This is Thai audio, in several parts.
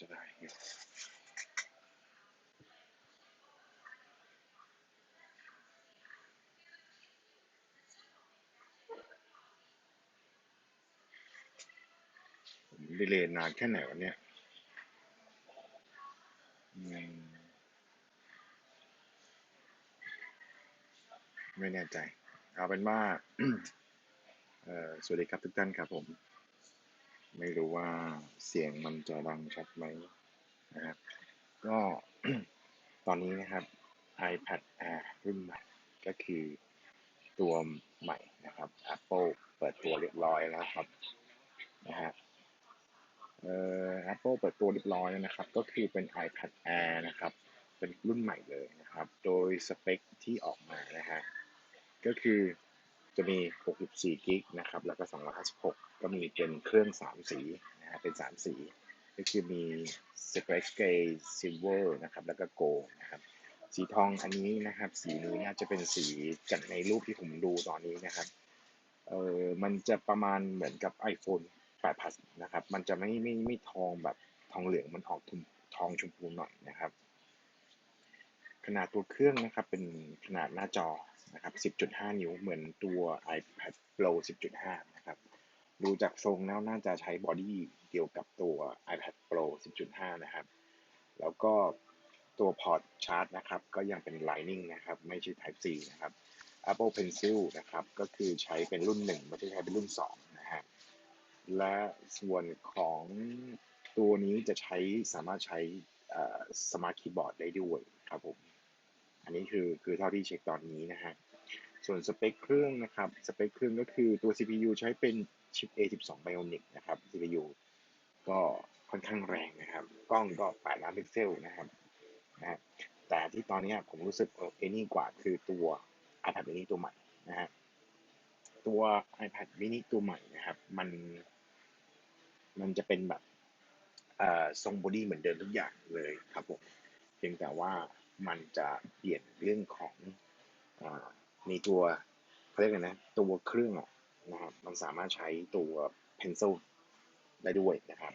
จะได้อยู่ดีเลย์นานแค่ไหนวะเนี่ยไม่แน่ใจ เอาเป็นว่าสวัสดีครับทุกท่านครับผม ไม่รู้ว่าเสียงมันจะดังชัดไหมนะครับ ก็ตอนนี้นะครับ iPad Air รุ่นใหม่ก็คือตัวใหม่นะครับ Apple เปิดตัวเรียบร้อยแล้วครับนะฮะเอ่อ Apple เปิดตัวเรียบร้อยแล้วนะครับ ก็คือเป็น iPad Air นะครับ เป็นรุ่นใหม่เลยนะครับ โดยสเปคที่ออกมานะฮะก็คือ จะมี 64 กิกนะครับ แล้วก็ 256 ก็มีเป็นเครื่อง 3 สีนะฮะเป็น 3 สี ก็คือมี Scratch Gray Silver นะครับ แล้วก็ Gold นะครับ สีทองอันนี้นะครับ สีนี้น่าจะเป็นสีจากในรูปที่ผมดูตอนนี้นะครับ เออมันจะประมาณเหมือนกับ iPhone 8 Plus นะครับ มันจะไม่ไม่ไม่ทองแบบทองเหลือง มันออกทองชมพูหน่อยนะครับ ขนาดตัวเครื่องนะครับ เป็นขนาดหน้าจอ นะครับ 10.5 นิ้วเหมือนตัว iPad Pro 10.5 นะครับ ดูจากทรงแล้วน่าจะใช้บอดี้เดียวกับตัว iPad Pro 10.5 นะครับ แล้วก็ตัวพอร์ตชาร์จนะครับ ก็ยังเป็น Lightning นะครับ ไม่ใช่ Type C นะครับ Apple Pencil นะครับ ก็คือใช้เป็นรุ่น 1 ไม่ใช่ใช้เป็นรุ่น 2 นะฮะ และส่วนของตัวนี้จะใช้สามารถใช้สมาร์ทคีย์บอร์ดได้ด้วยครับผม อันนี้คือคือเท่าที่เช็คตอนนี้นะฮะ ส่วนสเปคเครื่องนะครับสเปคเครื่องก็คือตัว CPU ใช้เป็นชิป A12 Bionic นะครับ CPU ก็ค่อนข้างแรงนะครับ กล้องก็8ล้านพิกเซลนะครับนะฮะแต่ที่ตอนนี้ผมรู้สึกเอเอนี่กว่าคือตัว iPad mini ตัวใหม่นะฮะตัว iPad mini ตัวใหม่นะครับ มันมันจะเป็นแบบทรงบอดี้เหมือนเดิมทุกอย่างเลยครับผมเพียงแต่ว่ามันจะเปลี่ยนเรื่องของ มีตัวเขาเรียกไงนะ ตัวเครื่องอะนะครับ มันสามารถใช้ตัว pencil ได้ด้วยนะครับ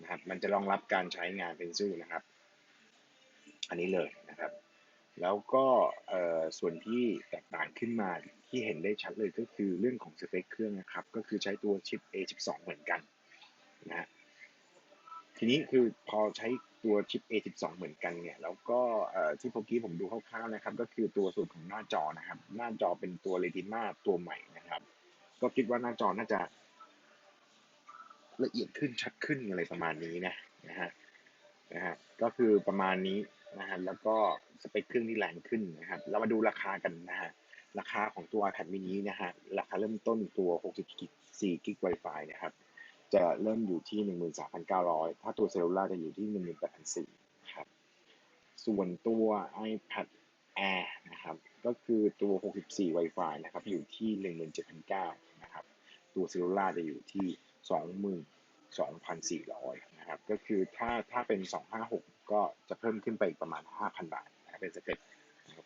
นะครับ มันจะรองรับการใช้งาน pencil นะครับ อันนี้เลยนะครับ แล้วก็ส่วนที่แตกต่างขึ้นมาที่เห็นได้ชัดเลยก็คือเรื่องของสเปคเครื่องนะครับ ก็คือใช้ตัวชิป A12 เหมือนกันนะฮะทีนี้คือพอใช้ ตัวชิป A12 เหมือนกันเนี่ยแล้วก็ที่เมื่อกี้ผมดูคร่าวๆนะครับก็คือตัวส่วนของหน้าจอนะครับ หน้าจอเป็นตัว Retina ตัวใหม่นะครับ ก็คิดว่าหน้าจอน่าจะ ละเอียดขึ้นชัดขึ้นอะไรประมาณนี้นะนะฮะนะฮะก็คือประมาณนี้นะฮะแล้วก็สเปคเครื่องที่แรงขึ้นนะครับ เรามาดูราคากันนะฮะราคาของตัว iPad mini นะฮะราคาเริ่มต้นตัว64กิก Wi-Fi นะครับ จะเริ่มอยู่ที่ 13,900 ถ้าตัวเซลลูล่าจะอยู่ที่ 18,400ครับ ส่วนตัว iPad Air นะครับ ก็คือตัว 64 Wi-Fi นะครับ อยู่ที่ 17,900 นะครับ ตัวเซลลูล่าจะอยู่ที่ 22,400 นะครับ ก็คือถ้าถ้าเป็น 256 ก็จะเพิ่มขึ้นไปอีกประมาณ 5,000 บาทนะเป็นสเต็ป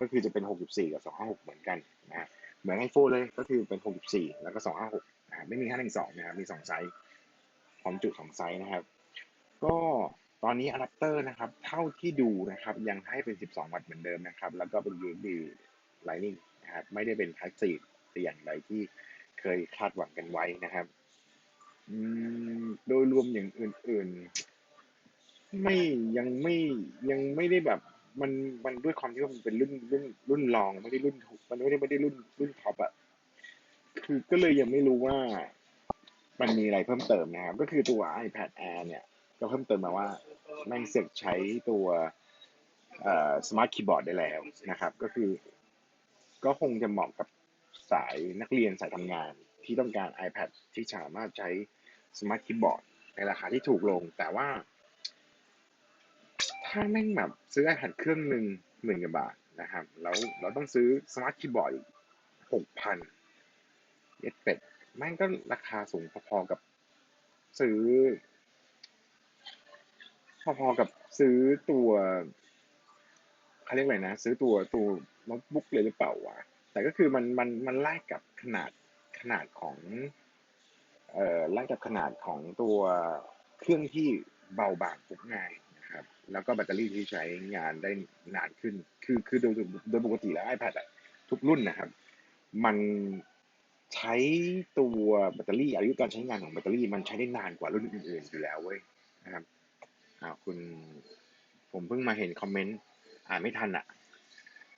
ก็คือจะเป็น 64 กับ 256 เหมือนกันนะฮะเหมือนไอโฟนเลยก็คือเป็น 64 แล้วก็ 256นะไม่มี 512 นะครับ มี 2 ไซส์ พร้อมจุ2ไซส์นะครับ ก็ตอนนี้อะแดปเตอร์นะครับเท่าที่ดูนะครับยังให้เป็น 12 วัตต์เหมือนเดิมนะครับ แล้วก็เป็น USB Lightning นะครับไม่ได้เป็น Type C แต่อย่างใดที่เคยคาดหวังกันไว้นะครับโดยรวมอย่างอื่น ๆ ไม่ยังไม่ยังไม่ได้แบบมันมันด้วยความที่ว่ามันเป็นรุ่นรุ่นรุ่นรองไม่ได้รุ่นมันไม่ได้ไม่ได้รุ่นรุ่นท็อปอะคือก็เลยยังไม่รู้ว่า มันมีอะไรเพิ่มเติมนะครับ ก็คือตัว iPad Air เนี่ย ก็เพิ่มเติมมาว่าแม่งเสกใช้ตัวสมาร์ทคีย์บอร์ดได้แล้วนะครับ ก็คือ ก็คงจะเหมาะกับสายนักเรียนสายทำงาน ที่ต้องการ iPad ที่สามารถใช้สมาร์ทคีย์บอร์ดในราคาที่ถูกลง แต่ว่า ถ้าแม่งแบบซื้อ iPad เครื่องหนึ่งหมื่นกว่าบาทนะครับ แล้วเราต้องซื้อสมาร์ทคีย์บอร์ดหกพันเย็ดเป็ด แม่งก็ราคาสูงพอๆกับซื้อ พอๆกับซื้อตัวเขาเรียกอะไรนะ ซื้อตัวตัวโน้ตบุ๊กเลยหรือเปล่าวะแต่ก็คือมันมันมันไล่กับขนาดขนาดของ เอ่อไล่กับขนาดของตัวเครื่องที่เบาบางพกง่ายนะครับ แล้วก็แบตเตอรี่ที่ใช้งานได้นานขึ้น คือคือโดยโดยปกติแล้ว iPad อะทุกรุ่นนะครับ มัน ใช้ตัวแบตเตอรี่อายุการใช้งานของแบตเตอรี่มันใช้ได้นานกว่ารุ่นอื่นๆอยู่แล้วเว้ยนะครับอ่าคุณผมเพิ่งมาเห็นคอมเมนต์อ่านไม่ทันอะ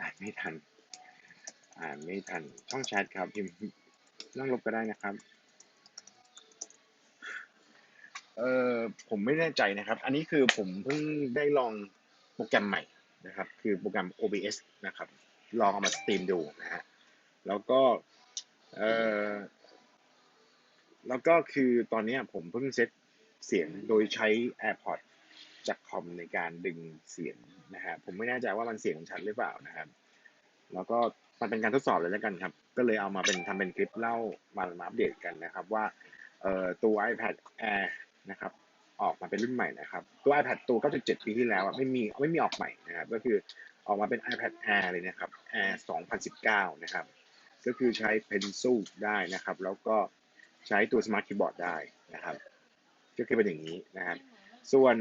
อ่านไม่ทัน อ่านไม่ทันช่องแชทครับพิมพ์นั่งลบก็ได้นะครับเออผมไม่แน่ใจนะครับ อันนี้คือผมเพิ่งได้ลองโปรแกรมใหม่นะครับ คือโปรแกรม OBS นะครับ ลองเอามาสตรีมดูนะฮะแล้วก็ เออแล้วก็คือตอนนี้ผมเพิ่งเซตเสียงโดยใช้ AirPod จากคอมในการดึงเสียงนะฮะผมไม่แน่ใจว่ามันเสียงชัดหรือเปล่านะครับ แล้วก็มันเป็นการทดสอบเลยแล้วกันครับ ก็เลยเอามาเป็นทำเป็นคลิปเล่ามามาอัปเดตกันนะครับ ว่าเอ่อตัว iPad Air นะครับ ออกมาเป็นรุ่นใหม่นะครับ ตัว iPad ตัว 9.7 ปีที่แล้วไม่มีไม่มีออกใหม่นะครับ ก็คือออกมาเป็น iPad Air เลยนะครับ Air 2019 นะครับ ก็คือใช้ Pencil ได้นะครับ แล้วก็ใช้ตัว Smart Keyboard ได้นะครับ ก็คือเป็นอย่างนี้นะครับ ส่วน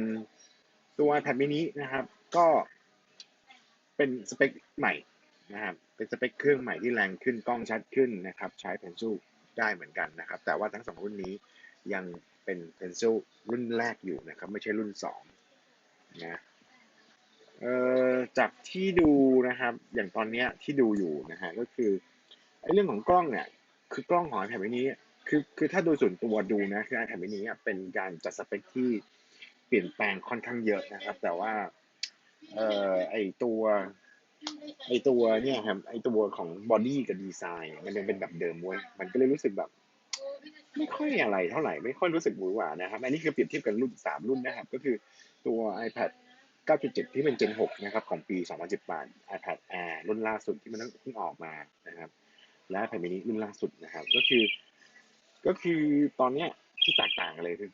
ตัว iPad mini นะครับ ก็เป็นสเปคใหม่นะครับเป็นสเปคเครื่องใหม่ที่แรงขึ้นกล้องชัดขึ้นนะครับ ใช้ Pencil ได้เหมือนกันนะครับ แต่ว่าทั้งสองรุ่นนี้ยังเป็น Pencil รุ่นแรกอยู่นะครับ ไม่ใช่รุ่นสองนะจากที่ดูนะครับ อย่างตอนเนี้ยที่ดูอยู่นะฮะก็คือ ไอ้เรื่องของกล้องเนี่ย คือกล้องของ iPad mini คือคือถ้าโดยส่วนตัวดูนะคือ iPad mini เป็นการจัดสเปคที่เปลี่ยนแปลงค่อนข้างเยอะนะครับ แต่ว่าเอ่อไอตัวไอตัวเนี่ยครับไอตัวของบอดี้กับดีไซน์ มันยังเป็นแบบเดิมเว้ยมันก็เลยรู้สึกแบบ ไม่ค่อยอะไรเท่าไหร่ไม่ค่อยรู้สึกหวือหวานะครับ อันนี้คือเปรียบเทียบกันรุ่นสามรุ่นนะครับ ก็คือตัว iPad 9.7 ที่เป็น Gen 6 นะครับ ของปี 2018 iPad Air รุ่นล่าสุดที่มันเพิ่งออกมานะครับ และ iPad mini รุ่นล่าสุดนะครับ ก็คือ ก็คือตอนเนี้ยที่แตกต่างเลยคือ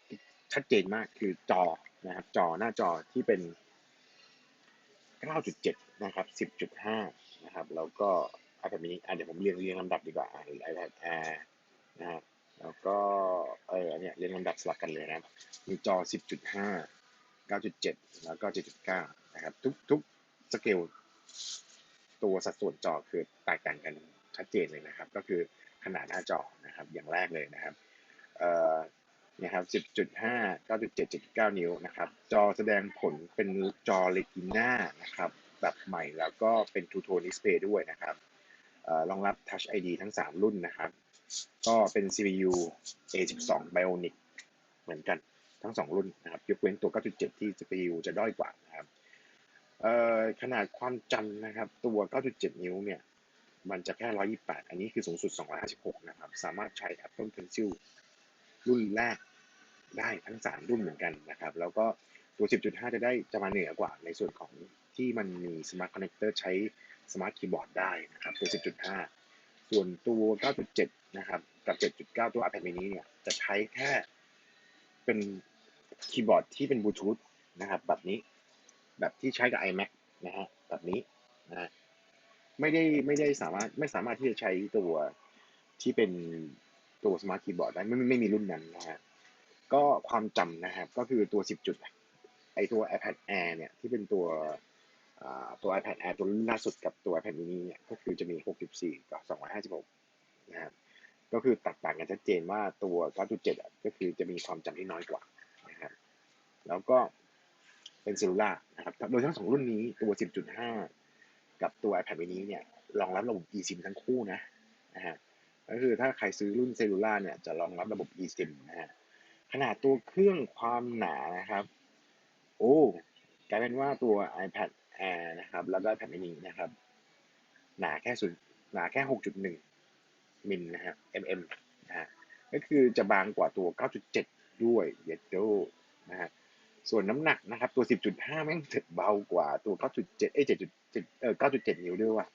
ชัดเจนมากคือจอนะครับ จอหน้าจอที่เป็น 9.7 นะครับ 10.5 นะครับ แล้วก็ iPad mini อะเดี๋ยวผมเรียงเรียงลำดับดีกว่าอะ iPad Air นะครับแล้วก็เออเนี่ยเรียงลำดับสลับกันเลยนะมีจอ 10.5 9.7 แล้วก็ 7.9 นะครับ ทุกทุกสเกลตัวสัดส่วนจอคือแตกต่างกัน ชัดเจนเลยนะครับ ก็คือขนาดหน้าจอนะครับ อย่างแรกเลยนะครับเอ่อนะครับ10.5 9.7 7.9นิ้วนะครับ จอแสดงผลเป็นจอ Retina นะครับแบบใหม่แล้วก็เป็น Two Tone Display ด้วยนะครับเอ่อรองรับ Touch ID ทั้ง 3 รุ่นนะครับ ก็เป็น CPU A12 Bionic เหมือนกันทั้ง 2 รุ่นนะครับ ยกเว้นตัว 9.7 ที่ CPU จะด้อยกว่านะครับขนาดความจำนะครับ ตัว 9.7 นิ้วเนี่ย มันจะแค่ 128 อันนี้คือสูงสุด 256 นะครับ สามารถใช้ Apple Pencil รุ่นแรกได้ทั้ง 3 รุ่นเหมือนกันนะครับ แล้วก็ตัว 10.5 จะได้จะมาเหนือกว่าในส่วนของที่มันมี Smart Connector ใช้ Smart Keyboard ได้นะครับ ตัว 10.5 ส่วนตัว 9.7 นะครับ กับ 7.9 ตัว iPad mini เนี่ย จะใช้แค่เป็นคีย์บอร์ดที่เป็นบลูทูธนะครับ แบบนี้ แบบที่ใช้กับ iMac นะฮะ แบบนี้นะฮะ ไม่ได้ไม่ได้สามารถไม่สามารถที่จะใช้ตัวที่เป็นตัว Smart Keyboard ได้ไม่ไม่ไม่มีรุ่นนั้นนะฮะก็ความจำนะครับก็คือตัว 10 จุดไอตัว iPad Air เนี่ยที่เป็นตัวตัว iPad Air ตัวรุ่นล่าสุดกับตัว iPad mini เนี่ยก็คือจะมี 64 กับ 256 นะครับก็คือแตกต่างกันชัดเจนว่าตัว 9.7อะก็คือจะมีความจำที่น้อยกว่านะครับแล้วก็เป็นเซลลูล่านะครับโดยทั้งสองรุ่นนี้ตัว 10.5 กับตัว iPad mini เนี่ยรองรับระบบ eSIM ทั้งคู่นะนะฮะก็คือถ้าใครซื้อรุ่นเซลลูล่าเนี่ยจะรองรับระบบ eSIM นะฮะขนาดตัวเครื่องความหนานะครับ โอ้กลายเป็นว่าตัว iPad Air นะครับ แล้วก็ iPad mini นะครับ หนาแค่ศูนย์หนาแค่ 6.1 มิลนะฮะ mm นะฮะก็คือจะบางกว่าตัว 9.7 ด้วยเยดโดนะฮะ ส่วนน้ำหนักนะครับ ตัว 10.5 แม่งเบากว่าตัว 9.7 เอ้ย7.7เอ่อ9.7 นิ้วด้วยว่ะ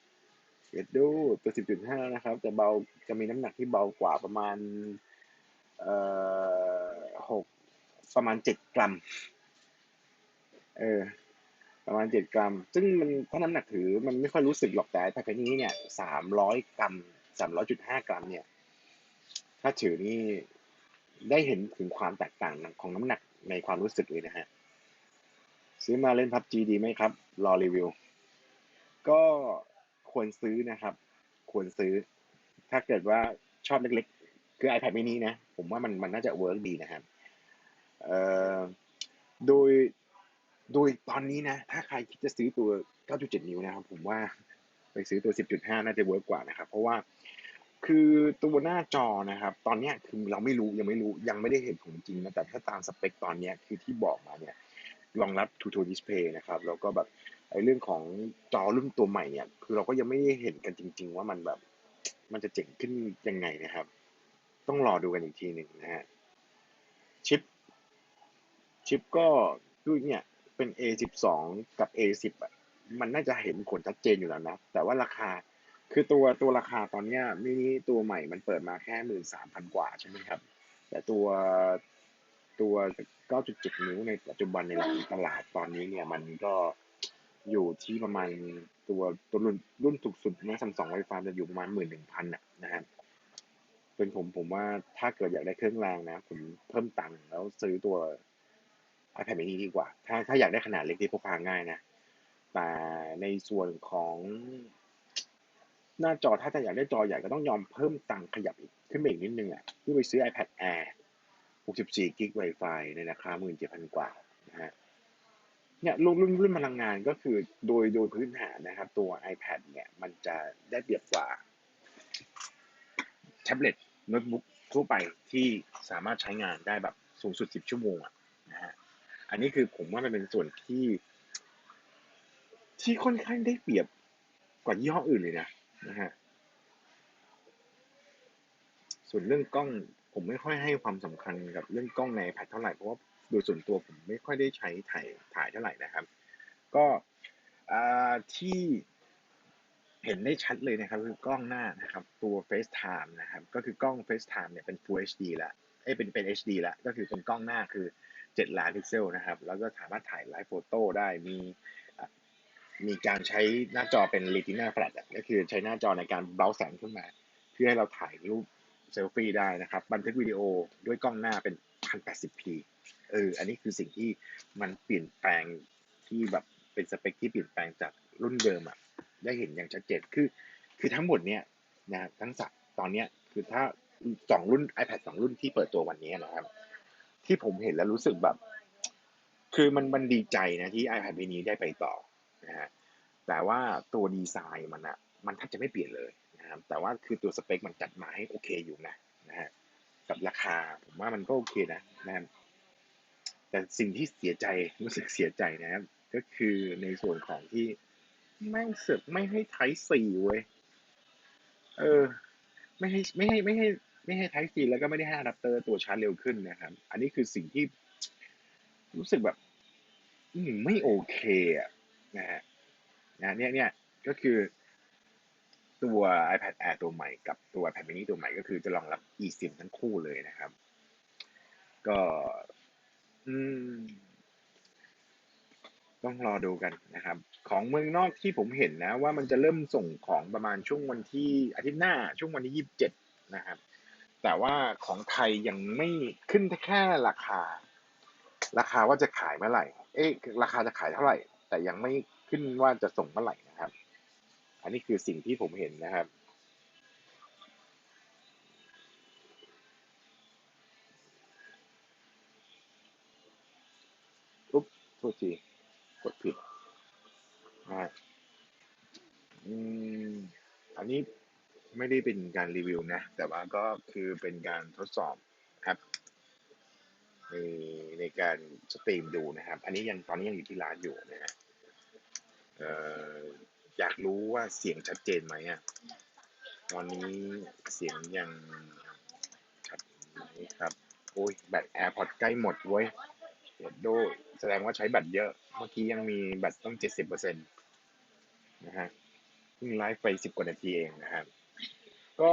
เดี๋ยวดโดตัว 10.5 นะครับ จะเบาจะมีน้ำหนักที่เบากว่าประมาณเอ่อ6ประมาณ 7 กรัม เออประมาณ 7 กรัม ซึ่งมันถ้าน้ำหนักถือมันไม่ค่อยรู้สึกหรอกแต่ไอ้แผ่นนี้เนี่ย 300 กรัม 300.5 กรัมเนี่ย ถ้าถือนี่ ได้เห็นถึงความแตกต่างของน้ำหนักในความรู้สึกเลยนะฮะ ซื้อมาเล่นพับจีดีไหมครับ รอรีวิว ก็ควรซื้อนะครับ ควรซื้อ ถ้าเกิดว่าชอบเล็กๆ คือ iPad mini นะ ผมว่ามันมันน่าจะเวิร์กดีนะครับเอ่อโดยโดยตอนนี้นะ ถ้าใครคิดจะซื้อตัว 9.7 นิ้วนะครับ ผมว่าไปซื้อตัว 10.5 น่าจะเวิร์กกว่านะครับ เพราะว่า คือตัวหน้าจอนะครับ ตอนนี้คือเราไม่รู้ยังไม่รู้ยังไม่ได้เห็นของจริงนะแต่ถ้าตามสเปคตอนนี้คือที่บอกมาเนี่ยรองรับ Two to Display นะครับ แล้วก็แบบไอ้เรื่องของจอรุ่นตัวใหม่เนี่ย คือเราก็ยังไม่ได้เห็นกันจริง ๆ ว่ามันแบบ มันจะเจ๋งขึ้นยังไงนะครับ ต้องรอดูกันอีกทีหนึ่งนะฮะชิป ชิปก็ด้วยเนี่ยเป็น A12 กับ A10 อะมันน่าจะเห็นผลชัดเจนอยู่แล้วนะ แต่ว่าราคา คือตัวตัวราคาตอนเนี้ยมินิตัวใหม่มันเปิดมาแค่หมื่นสามพันกว่าใช่ไหมครับ แต่ตัวตัว9.7นิ้วในปัจจุบันในตลาดตอนนี้เนี่ยมันก็อยู่ที่ประมาณตัวตัวรุ่นรุ่นถูกสุดนะซัมซุงไวไฟจะอยู่ประมาณหมื่นหนึ่งพันอะนะฮะเป็นผมผมว่าถ้าเกิดอยากได้เครื่องแรงนะ ผมเพิ่มตังค์แล้วซื้อตัว iPad mini ดีกว่า ถ้าถ้าอยากได้ขนาดเล็กที่พกพาง่ายนะ แต่ในส่วนของ หน้าจอถ้าจะอยากได้จอใหญ่ก็ต้องยอมเพิ่มตังค์ขยับอีกขึ้นไปอีกนิดนึงอะเพื่ไปซื้อ iPad Air 64กิก Wi-Fi ในราคา 17,000 กว่านะฮะเนี่ยรุ่นรุ่นรุ่นพลังงานก็คือโดยโดยพื้นฐานนะครับ ตัว iPad เนี่ยมันจะได้เปรียบกว่าแท็บเล็ตโน้ตบุ๊กทั่วไปที่สามารถใช้งานได้แบบสูงสุด 10 ชั่วโมงอะนะฮะอันนี้คือผมว่ามันเป็นส่วนที่ ที่ค่อนข้างได้เปรียบกว่ายี่ห้ออื่นเลยนะ นะฮะส่วนเรื่องกล้องผมไม่ค่อยให้ความสำคัญกับเรื่องกล้องใน iPad เท่าไหร่เพราะว่าโดยส่วนตัวผมไม่ค่อยได้ใช้ถ่ายถ่ายเท่าไหร่นะครับ ก็ที่เห็นได้ชัดเลยนะครับคือกล้องหน้านะครับตัว FaceTime นะครับก็คือกล้อง FaceTime เนี่ยเป็น Full HD ล้วเอ้เป็นเป็น HD ล้วก็คือเป็นกล้องหน้าคือ 7 ล้านพิกเซลนะครับ แล้วก็สามารถถ่ายไลฟ์โฟโต้ได้มี มีการใช้หน้าจอเป็น Retina Flat ก็คือใช้หน้าจอในการเบราแสงขึ้นมา เพื่อให้เราถ่ายรูปเซลฟี่ได้นะครับ บันทึกวิดีโอด้วยกล้องหน้าเป็น 1080p เออ อันนี้คือสิ่งที่มันเปลี่ยนแปลงที่แบบเป็นสเปคที่เปลี่ยนแปลงจากรุ่นเดิมอะได้เห็นอย่างชัดเจนคือ คือทั้งหมดเนี่ยนะทั้งสักตอนเนี้ยคือถ้าสองรุ่น iPad สองรุ่นที่เปิดตัววันนี้นะครับ ที่ผมเห็นแล้วรู้สึกแบบ คือมันมันดีใจนะที่ iPad mini ได้ไปต่อ นะฮะแต่ว่าตัวดีไซน์มันอะมันแทบจะไม่เปลี่ยนเลยนะครับแต่ว่าคือตัวสเปคมันจัดมาให้โอเคอยู่นะนะฮะกับราคาผมว่ามันก็โอเคนะนะครับแต่สิ่งที่เสียใจรู้สึกเสียใจนะครับก็คือในส่วนของที่แม่งเสือกไม่ให้ไทสี่เว้ยเออ ไม่ให้ไม่ให้ไม่ให้ไม่ให้ไทสี่แล้วก็ไม่ได้ให้อะแดปเตอร์ตัวชาร์จเร็วขึ้นนะครับ อันนี้คือสิ่งที่รู้สึกแบบ อืมไม่โอเคอะ นะฮะนะเนี่ยเนี่ยก็คือตัว iPad Air ตัวใหม่กับตัว iPad mini ตัวใหม่ก็คือจะรองรับ eSIM ทั้งคู่เลยนะครับ ก็อืมต้องรอดูกันนะครับ ของเมืองนอกที่ผมเห็นนะ ว่ามันจะเริ่มส่งของประมาณช่วงวันที่อาทิตย์หน้าช่วงวันที่ยี่สิบเจ็ดนะครับ แต่ว่าของไทยยังไม่ขึ้นแค่ราคา ราคาว่าจะขายเมื่อไหร่ เอ๊ะราคาจะขายเท่าไหร่ แต่ยังไม่ขึ้นว่าจะส่งเมื่อไหร่นะครับ อันนี้คือสิ่งที่ผมเห็นนะครับ อุ๊บโทษทีกดผิดนะอืมอันนี้ไม่ได้เป็นการรีวิวนะ แต่ว่าก็คือเป็นการทดสอบแอปในในการสตรีมดูนะครับ อันนี้ยังตอนนี้ยังอยู่ที่ร้านอยู่นะฮะ อยากรู้ว่าเสียงชัดเจนไหมอะ ตอนนี้เสียงยังชัดไหมครับ โอ้ยแบต AirPods ใกล้หมดเว้ยเดี๋ยวดูแสดงว่าใช้แบตเยอะ เมื่อกี้ยังมีแบตต้องเจ็ดสิบเปอร์เซ็นต์นะฮะเพิ่งไลฟ์ไปสิบกว่านาทีเองนะครับ ก็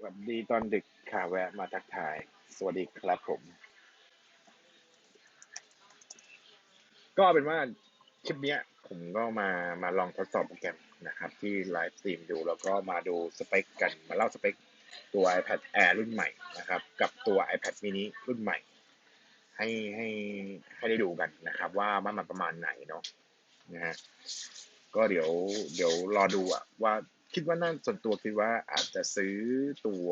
แบบดีตอนดึกค่ะแวะมาทักทาย สวัสดีครับผม ก็เป็นว่าคลิปเนี้ยผมก็มามาลองทดสอบโปรแกรมนะครับ ที่ไลฟ์สตรีมดูแล้วก็มาดูสเปคกันมาเล่าสเปคตัว iPad Air รุ่นใหม่นะครับ กับตัว iPad mini รุ่นใหม่ ให้ให้ให้ได้ดูกันนะครับ ว่ามันมันประมาณไหนเนาะนะฮะก็เดี๋ยวเดี๋ยวรอดูอะว่าคิดว่าน่าส่วนตัวคิดว่าอาจจะซื้อตัว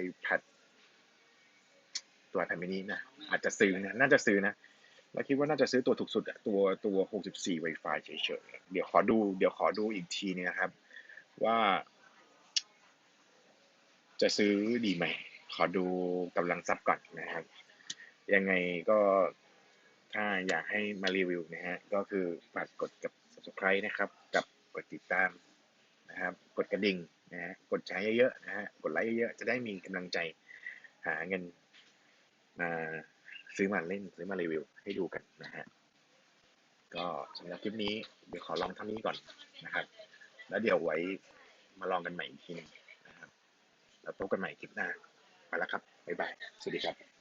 iPad ตัว iPad mini นะอาจจะซื้อนะน่าจะซื้อนะ แล้วคิดว่าน่าจะซื้อตัวถูกสุดตัวตัว 64 Wi-Fi เฉยๆ เดี๋ยวขอดู เดี๋ยวขอดูอีกทีนึงนะครับ ว่า จะซื้อดีไหม ขอดูกำลังทรัพย์ก่อนนะครับ ยังไงก็ถ้าอยากให้มารีวิวนะฮะ ก็คือฝากกดกับ subscribe นะครับ กับกดติดตามนะครับ กดกระดิ่งนะฮะ กดใช้เยอะๆนะฮะ กดไลค์เยอะๆ จะได้มีกำลังใจหาเงินมา ซื้อมาเล่นซื้อมารีวิวให้ดูกันนะฮะก็สำหรับคลิปนี้เดี๋ยวขอลองเท่านี้ก่อนนะครับ แล้วเดี๋ยวไว้มาลองกันใหม่อีกทีหนึงนะครับแล้วพบกันใหม่คลิปหน้าไปแล้วครับบ๊ายบายสวัสดีครับ